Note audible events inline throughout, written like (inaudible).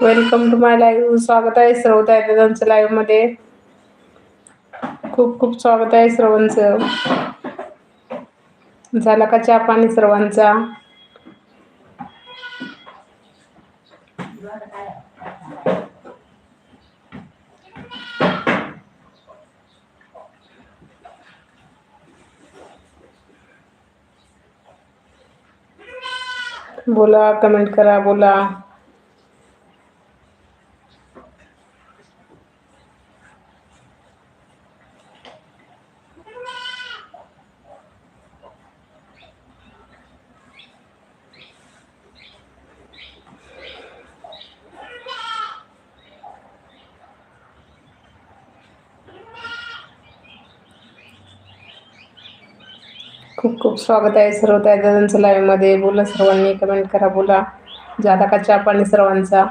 Welcome to my live स्वागत आहे श्रवता त्यांचं लाईव्हमध्ये. खूप खूप स्वागत आहे सर्वांचं. झाला का चहा पाणी सर्वांचा? बोला कमेंट करा बोला खूप खूप स्वागत आहे सर्व दादांचं लाईव्हमध्ये. बोला सर्वांनी कमेंट करा बोला. जादा का चहा पाणी सर्वांचा?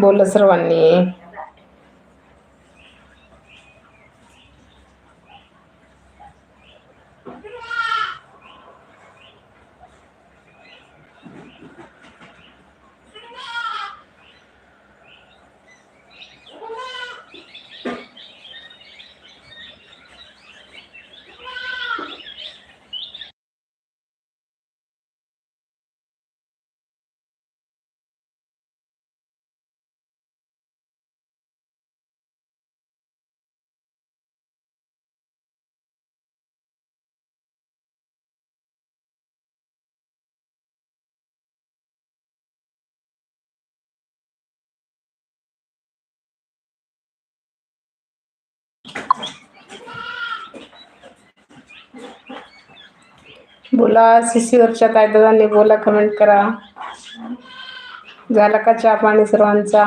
बोला सर्वांनी. बोला शिशीवरच्या दादांनी बोला कमेंट करा. झाला का चहा पाणी सर्वांचा?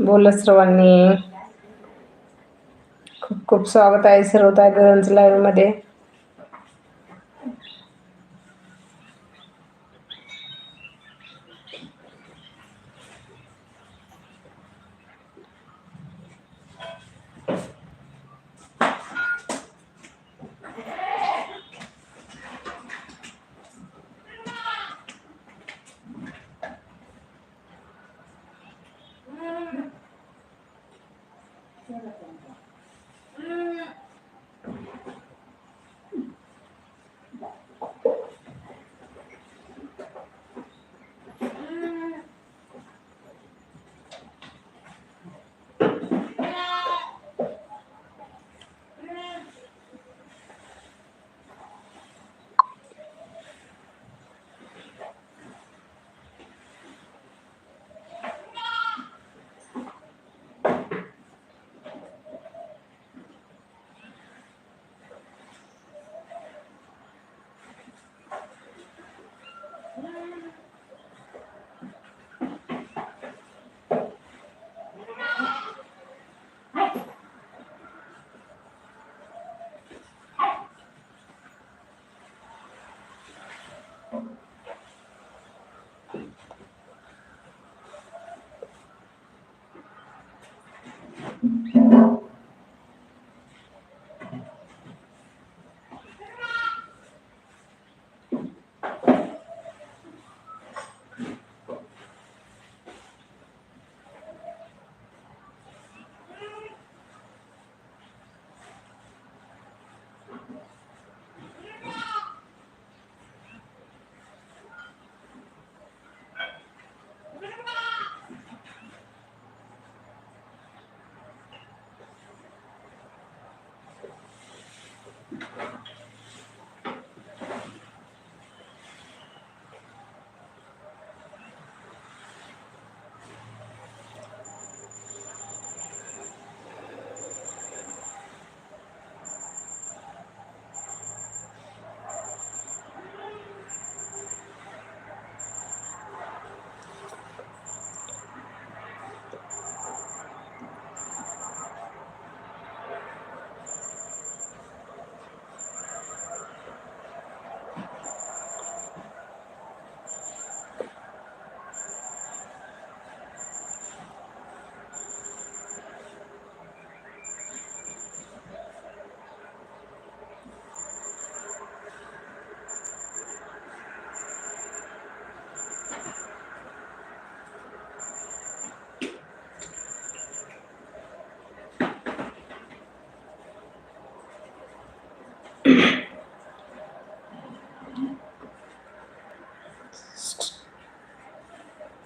बोल सर्वांनी. खूप खूप स्वागत आहे सर्व दादांचं लाईव्ह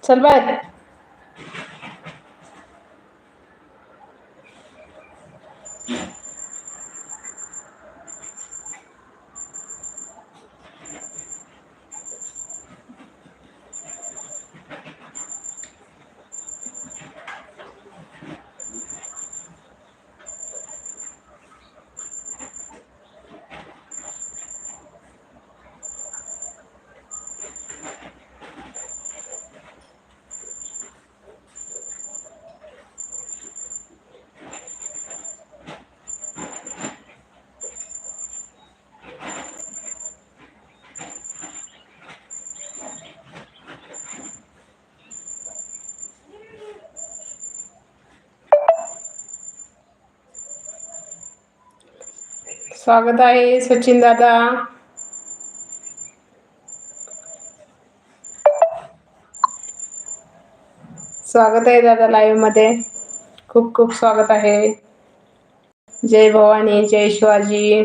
मध्ये स्वागत आहे सचिन दादा. स्वागत आहे दादा लाईव्ह मध्ये. खूप खूप स्वागत आहे. जय भवानी, जय शिवाजी.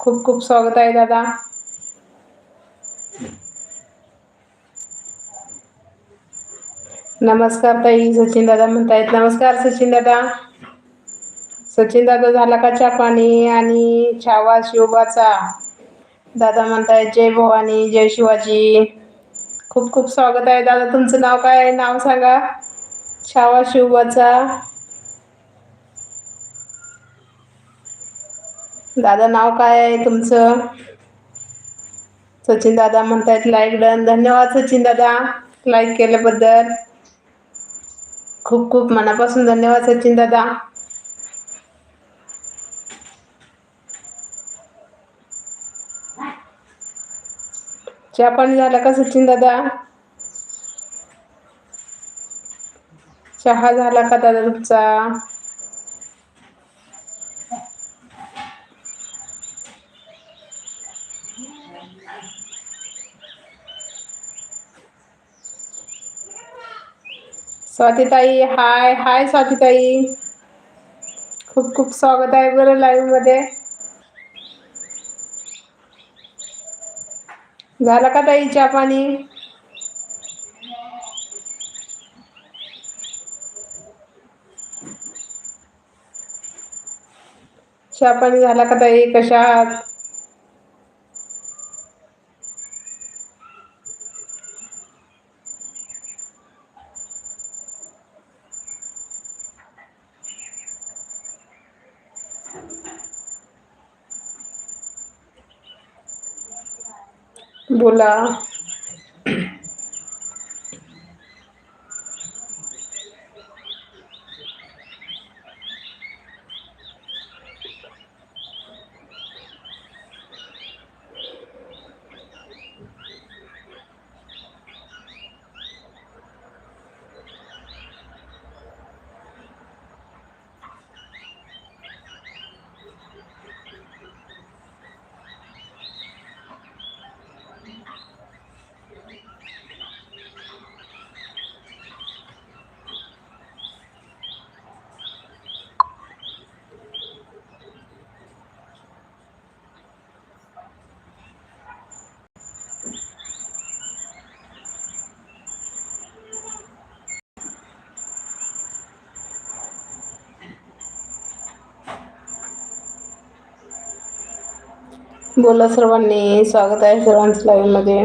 खूप खूप स्वागत आहे दादा. नमस्कार ताई, सचिन दादा म्हणतायत. नमस्कार सचिन दादा. सचिन दादा झाला का चहा पाणी आणि छावा शिवबाचा दादा म्हणतायत जय भवानी जय शिवाजी. खूप खूप स्वागत आहे. दादा तुमचं नाव काय आहे? नाव सांगा. छावा शिवबाचा दादा नाव काय आहे तुमचं? सचिन दादा म्हणतायत लाईक डन धन्यवाद सचिन दादा लाईक केल्याबद्दल. खूप खूप मनापासून धन्यवाद सचिन दादा चहा पाणी झालं का सचिन दादा? चहा झाला का दादा तुमचा? स्वातीताई हाय हाय स्वातीताई. खूप खूप स्वागत आहे बरं लाईव्हमध्ये. झालं का ताई चहा पाणी? चहा पाणी झाला का ताई? कशात? आहात बोला सर्वांनी स्वागत आहे सर्वांचं लाईव्हमध्ये.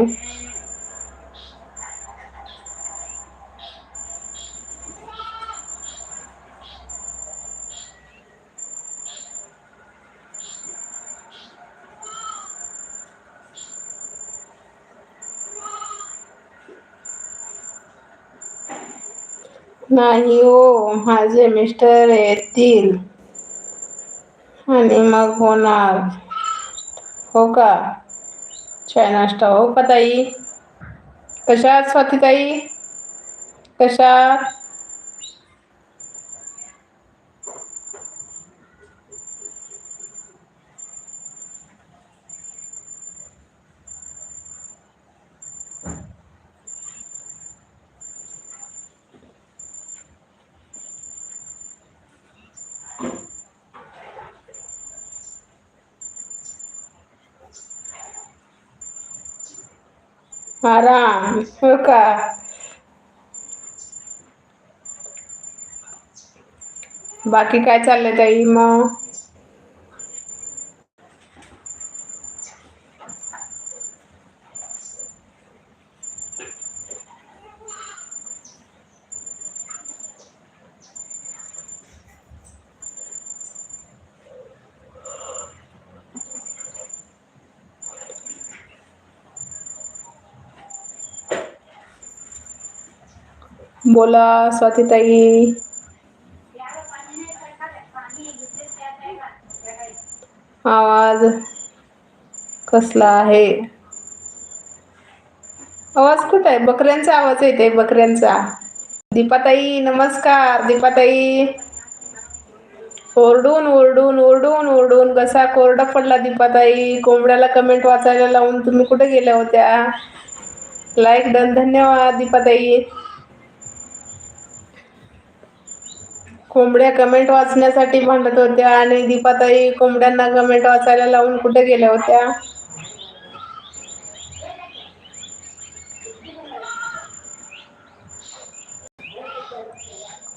नाही हो माझे मिस्टर येतील. आणि मग होणार. हो का? छान नाश्ता. हो का ताई? कशा आहात स्वाती ताई कशा आराम हो का बाकी काय चाललंय ताई? मग बोला स्वातीताई. आवाज कसला आहे? आवाज कुठे आहे? बकऱ्यांचा आवाज येते बकऱ्यांचा. दीपाताई नमस्कार दीपाताई. ओरडून ओरडून ओरडून ओरडून कसा कोरडा पडला दीपाताई? कोंबड्याला कमेंट वाचायला लावून तुम्ही कुठे गेल्या होत्या? लाईक डन धन्यवाद दीपाताई. कोंबड्या कमेंट वाचण्यासाठी भांडत होत्या आणि दीपाताई कोंबड्यांना कमेंट वाचायला लावून कुठे गेल्या होत्या?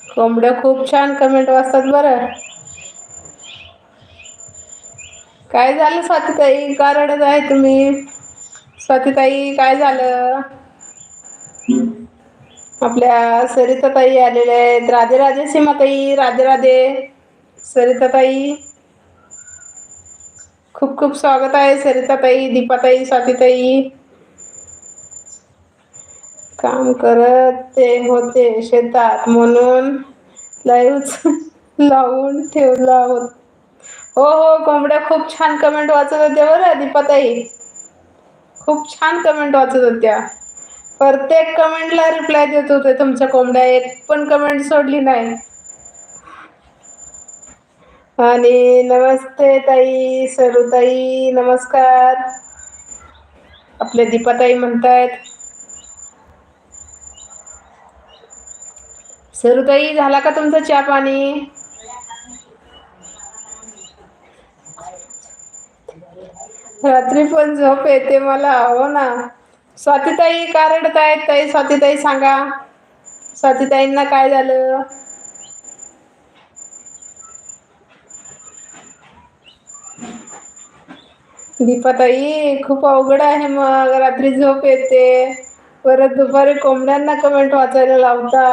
कोंबड्या खूप छान कमेंट वाचतात बरं. काय झालं स्वातीताई? का रडत आहे तुम्ही? स्वातीताई काय झालं? आपल्या सरिता ताई आलेल्या आहेत. राधे राधे सीमाताई राधे राधे. सरिता ताई खूप खूप स्वागत आहे सरिता ताई दीपाताई स्वातीताई. काम करत ते होते शेतात म्हणून लाईव्ह लावून ठेवला होत हो हो कोंबड्या खूप छान कमेंट वाचत होत्या बरं दीपाताई. खूप छान कमेंट वाचत होत्या. प्रत्येक कमेंटला रिप्लाय देत होते तुमच्या कोंबड्या एक पण कमेंट सोडली नाही. आणि नमस्ते ताई सरुताई नमस्कार. आपले दीपाताई म्हणतायत. सरुताई झाला का तुमचा चहा पाणी? रात्री पण झोप येते मला हो ना. स्वातीताई का रडत आहेत ताई? स्वातीताई सांगा. स्वातीताईंना काय झालं? दीपाताई खूप अवघड आहे मग. रात्री झोप येते. परत दुपारी कोंबड्यांना कमेंट वाचायला लावता.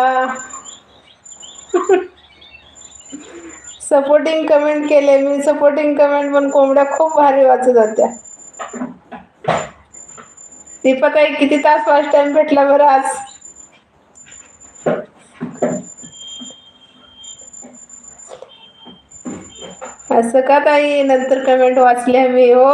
सपोर्टिंग कमेंट केले मी. सपोर्टिंग कमेंट पण कोंबड्या खूप भारी वाचत होत्या. दीपाताई किती तास फर्स्ट टाइम भेटला बरं आज? असं का ताई? नंतर कमेंट वाचली मी हो.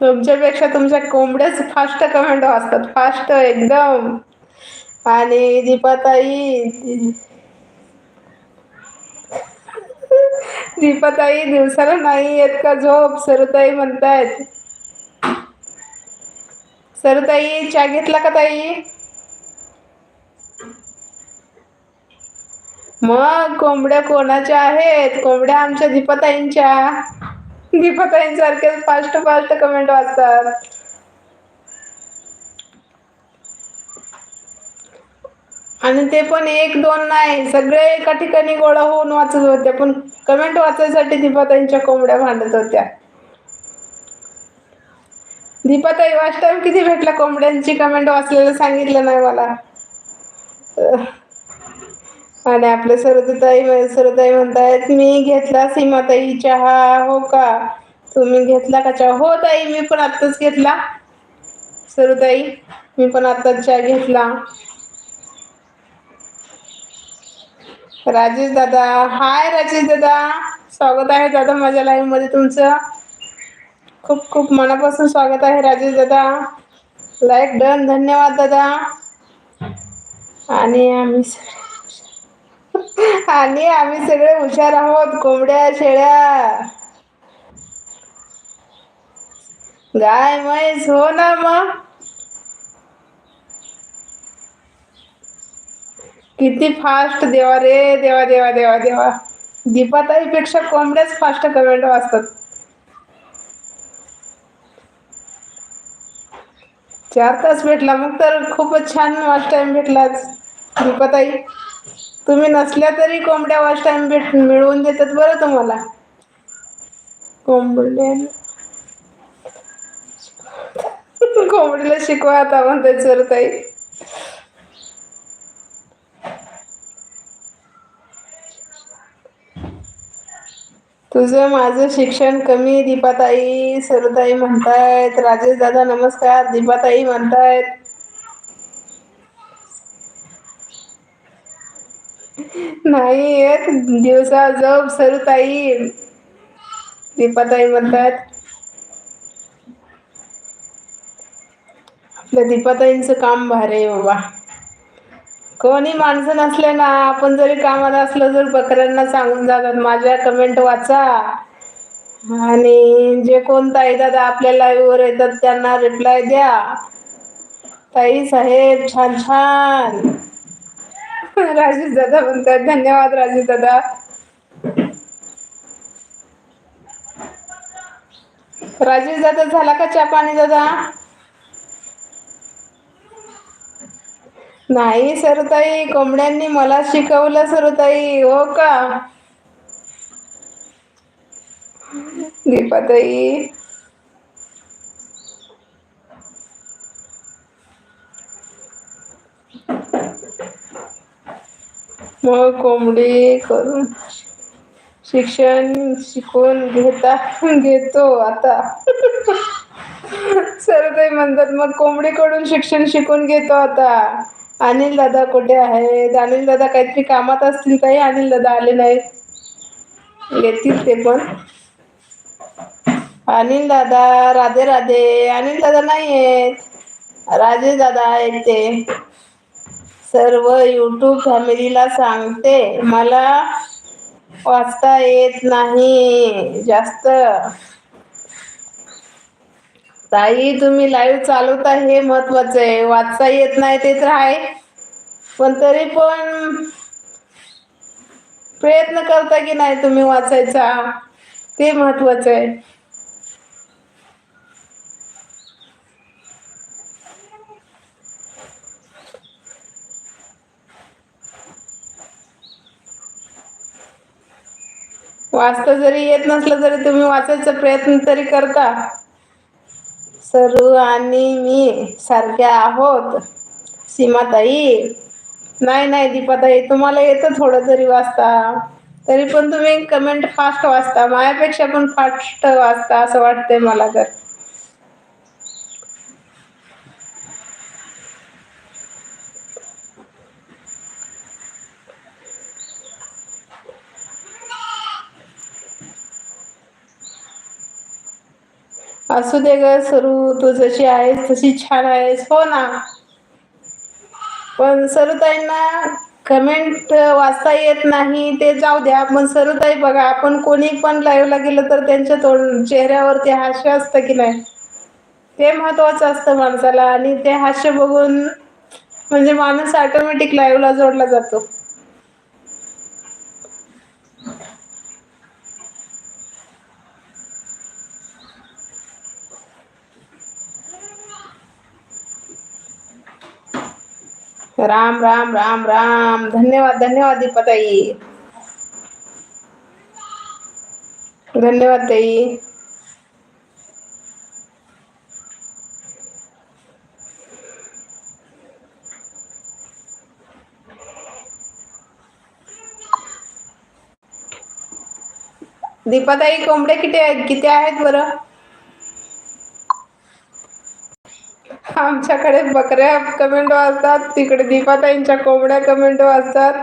तुमच्यापेक्षा तुमच्या कोंबड्याच फास्ट कमेंट वाचतात फास्ट एकदम. आणि दीपाताई दीपाताई दिवसाला नाही येत का झोप? सरुताई म्हणतायत. सरुताई चहा घेतला का ताई? मग कोंबड्या कोणाच्या आहेत? कोंबड्या आमच्या दीपाताईंच्या. दीपाताईंसारखे फास्ट फास्ट कमेंट वाचतात. आणि ते पण एक दोन नाही सगळे एका ठिकाणी गोळा होऊन वाचत होते पण कमेंट वाचायसाठी दीपाताईंच्या कोंबड्या भांडत होत्या. दीपाताई वाच टाइम किती भेटला कोंबड्यांची कमेंट वाचलेलं सांगितलं नाही मला. आणि आपल्या सरताई सरताई म्हणतायत मी घेतला सीमाताई चहा हो का? तुम्ही घेतला का चहा? हो ताई मी पण आत्ताच घेतला. सरुताई मी पण आत्ताच चहा घेतला. राजेश दादा. हाय राजेश दादा. स्वागत आहे दादा माझ्या लाईव्हमध्ये तुमचं. खूप खूप मनापासून स्वागत आहे राजेश दादा. लाईक डन धन्यवाद दादा. आणि आम्ही आणि आम्ही सगळे हुशार आहोत. कोंबड्या शेळ्या. गाय म्हैस हो ना मग? किती फास्ट देवा रे देवा देवा देवा देवा. दीपाताईपेक्षा कोंबड्याच फास्ट कमेंट वाचतात. चार तास भेटला मग तर खूपच छान वाच टाइम भेटलाच. दीपाताई तुम्ही नसल्या तरी कोंबड्या वाच टाइम भेट मिळवून देतात बरं तुम्हाला. कोंबड्या कोंबडीला शिकवा आता म्हणतात सर ताई तुझं माझं शिक्षण कमी दीपाताई. सरुताई म्हणतायत राजेश दादा नमस्कार दीपाताई म्हणतायत. नाही येत दिवसा जप सरुताई. दीपाताई म्हणतात आपल्या दीपाताईंचं काम भारी आहे बाबा. कोणी माणसं नसले ना आपण जरी कामात असलं जर बकऱ्यांना सांगून जातात माझ्या कमेंट वाचा. आणि जे कोण ताई दादा आपल्या लाईव्ह वर येतात त्यांना रिप्लाय द्या. ताई साहेब छान छान. राजेश दादा म्हणतात धन्यवाद राजेश दादा. राजेश दादा झाला का चहा पाणी दादा? नाही सरताई कोंबड्यांनी मला शिकवलं सरताई हो का? दीपाताई मग कोंबडी करून शिक्षण शिकून घेता घेतो आता. सरताई म्हणतात मग कोंबडीकडून शिक्षण शिकून घेतो आता. अनिल दादा कुठे आहेत? अनिल दादा काहीतरी कामात असतील काही? अनिल दादा आले नाहीत. येतील ते पण. अनिल दादा राधे राधे. अनिल दादा नाही आहेत राजे दादा आहेत ते. सर्व युट्यूब फॅमिलीला सांगते. मला वाचता येत नाही. जास्त. ताई तुम्ही लाईव्ह चालवता हे महत्वाचं आहे. वाचता येत नाही ते तर आहे. पण तरी पण प्रयत्न करता की नाही तुम्ही वाचायचा. ते महत्वाचं आहे. वाचता जरी येत नसलं तरी तुम्ही वाचायचा प्रयत्न तरी करता. सरू आणि मी सारख्या आहोत. सीमाताई. नाही नाही दीपाताई तुम्हाला येतं थोडं तरी वाचता. तरी पण तुम्ही कमेंट फास्ट वाचता. माझ्यापेक्षा पण फास्ट वाचता असं वाटतंय मला तर. असू दे ग सरू तू जशी आहेस तशी छान आहेस हो ना? पण सरुताईंना कमेंट वाचता येत नाही ते जाऊ द्या पण सरुताई बघा आपण कोणी पण लाईव्हला गेलं तर त्यांच्या तोंड चेहऱ्यावरती हास्य असतं की नाही? ते महत्वाचं असतं माणसाला आणि ते हास्य बघून म्हणजे माणूस ऑटोमॅटिक लाईव्हला जोडला जातो. राम राम राम राम। धन्यवाद धन्यवाद दीपाताई धन्यवाद ताई दीपाताई कोंबडे किती आहेत किती आहेत बरं? आमच्याकडे बकऱ्या कमेंट वाचतात तिकडे दीपाताईंच्या कोंबड्या कमेंट वाचतात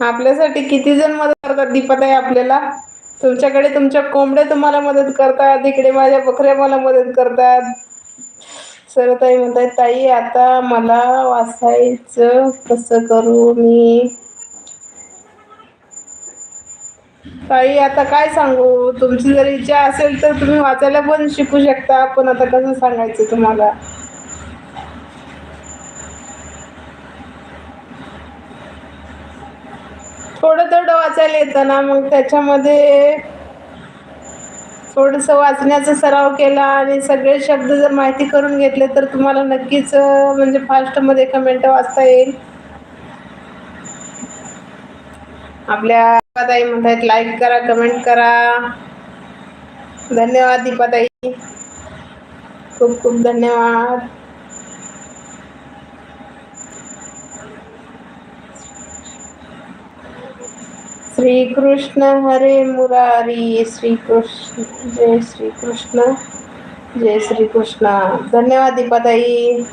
आपल्यासाठी किती जण मदत करतात दीपाताई आपल्याला? तुमच्याकडे तुमच्या कोंबड्या तुम्हाला मदत करतात. इकडे माझ्या बकऱ्या मला मदत करतात. सर ताई म्हणतात ताई आता मला वाचायचं कसं करू मी? ताई आता काय सांगू? तुमची जर इच्छा असेल तर तुम्ही वाचायला पण शिकू शकता पण आता कसं सांगायचं तुम्हाला? थोडं थोडं वाचायला येतं ना मग त्याच्यामध्ये थोडंसं वाचण्याचा सराव केला आणि सगळे शब्द जर माहिती करून घेतले तर तुम्हाला नक्कीच म्हणजे फास्टमध्ये एका मिनटं वाचता येईल. आपल्या ताई म्हणतायत लाईक करा कमेंट करा। धन्यवाद दीपाताई खूप खूप धन्यवाद। श्री कृष्ण हरे मुरारी श्री कृष्ण जय श्री कृष्ण जय श्री कृष्ण धन्यवाद दीपाताई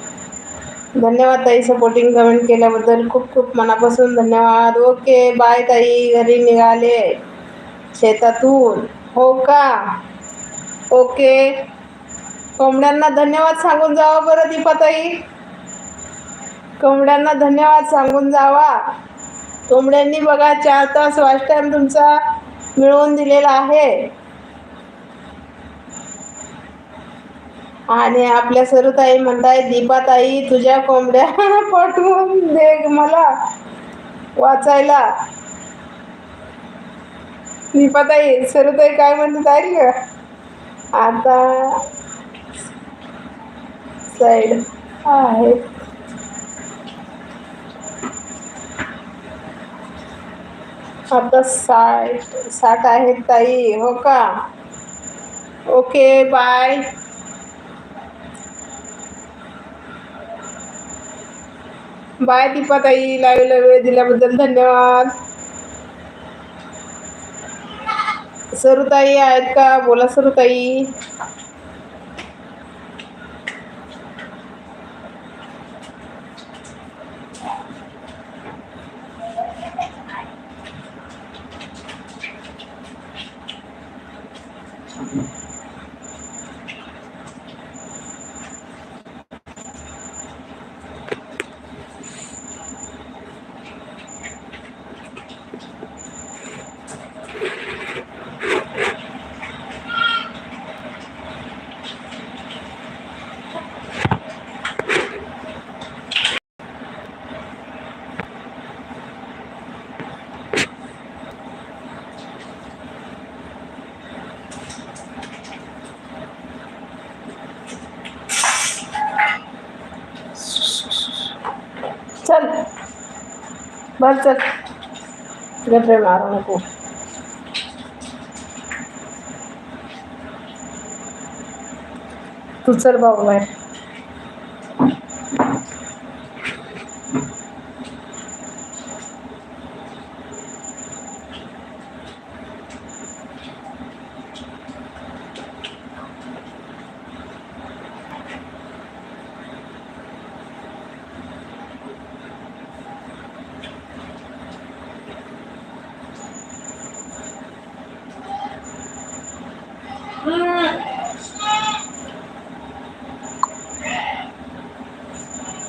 धन्यवाद ताई सपोर्टिंग कमेंट केल्याबद्दल. खूप खूप मनापासून धन्यवाद. ओके बाय ताई. घरी निघाले. शेतातून. हो का? ओके कोंबड्यांना धन्यवाद सांगून जावा बरं दीपाताई कोंबड्यांना धन्यवाद सांगून जावा. कोंबड्यांनी बघा चार तास वाच टाईम तुमचा मिळवून दिलेला आहे. आणि आपल्या सरुताई म्हणताय दीपाताई तुझ्या कोंबड्या (laughs) पटवून दे मला वाचायला. दीपाताई सरुताई काय म्हणतात ऐकलं आता साईड आहे. आता साठ साठ आहेत ताई हो का? ओके बाय बाय दीपाताई लाईव्हला वेळ दिल्याबद्दल धन्यवाद. सरुताई आहेत का? बोला सरुताई चल बर चल. गप्पे मारू नको. तू चल भाऊ बाहेर